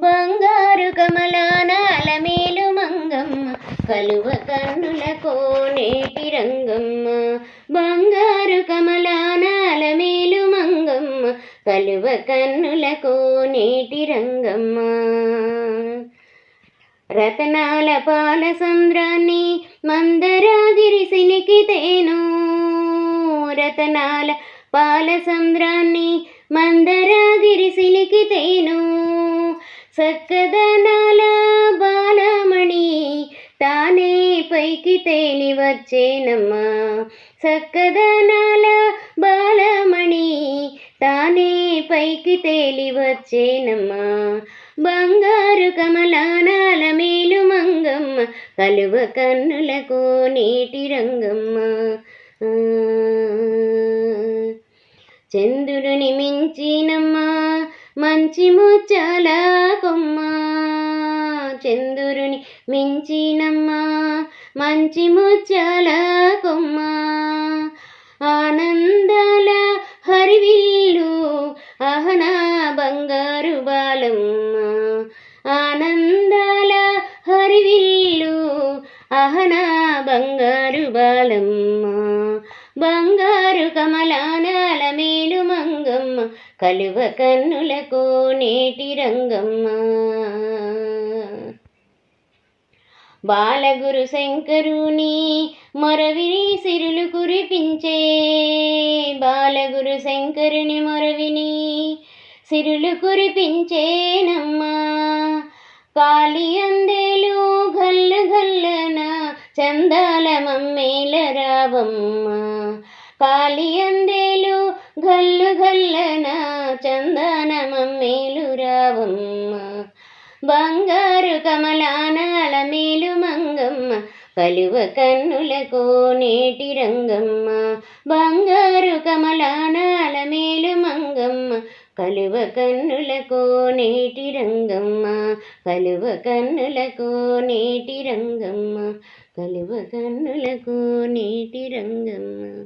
బంగారు కమలానాల మేలు మంగమ్మ కలువ కన్నుల కోనేటి రంగమ్మ. బంగారు కమలానాల మేలు మంగమ్మ కలువ కన్నుల కోనేటి రంగమ్మ. రతనాల పాల సంద్రాన్ని మందరాగిరి సిలికితేను. రతనాల పాల సంద్రాన్ని మందరాగిరి సక్కదనాల బాలమణి తానే పైకి తేలి వచ్చేనమ్మా. సక్కదనాల బాలమణి తానే పైకి తేలి వచ్చేనమ్మా. బంగారు కమలానాల మేలు మంగమ్మ కలువ కన్నులకు నీటి రంగమ్మ. ఆ, చంద్రుని మించినమ్మా మంచి ముచ్చాల కొమ్మ. చంద్రుని మించినమ్మా మంచి ముచ్చాల కొమ్మ. ఆనందాల హరివిల్లు అహనా బంగారు బాలమ్మ. ఆనందాల హరివిల్లు అహనా బంగారు బాలమ్మ. బంగారు కలువ కన్నులకు నేటి రంగమ్మ. బాలగురు శంకరుని మొరవిని సిరులు కురిపించే. బాలగురు శంకరుని మొరవిని సిరులు కురిపించేనమ్మా. కాలి అందేలు గల్ల గల్లన చందాల మమ్మేల రావమ్మ. కాలి అందేలు గల్లు గల్లన చందాన మమ్మేలు బంగారు కమలానాల మేలు మంగమ్మ కలువ కన్నులకు నేటి రంగమ్మ. బంగారు కమలానాల మేలు మంగమ్మ కలువ కన్నులకు నేటి రంగమ్మ. కలువ కన్నులకు నేటి రంగమ్మ. కలువ కన్నులకు నేటి రంగమ్మ.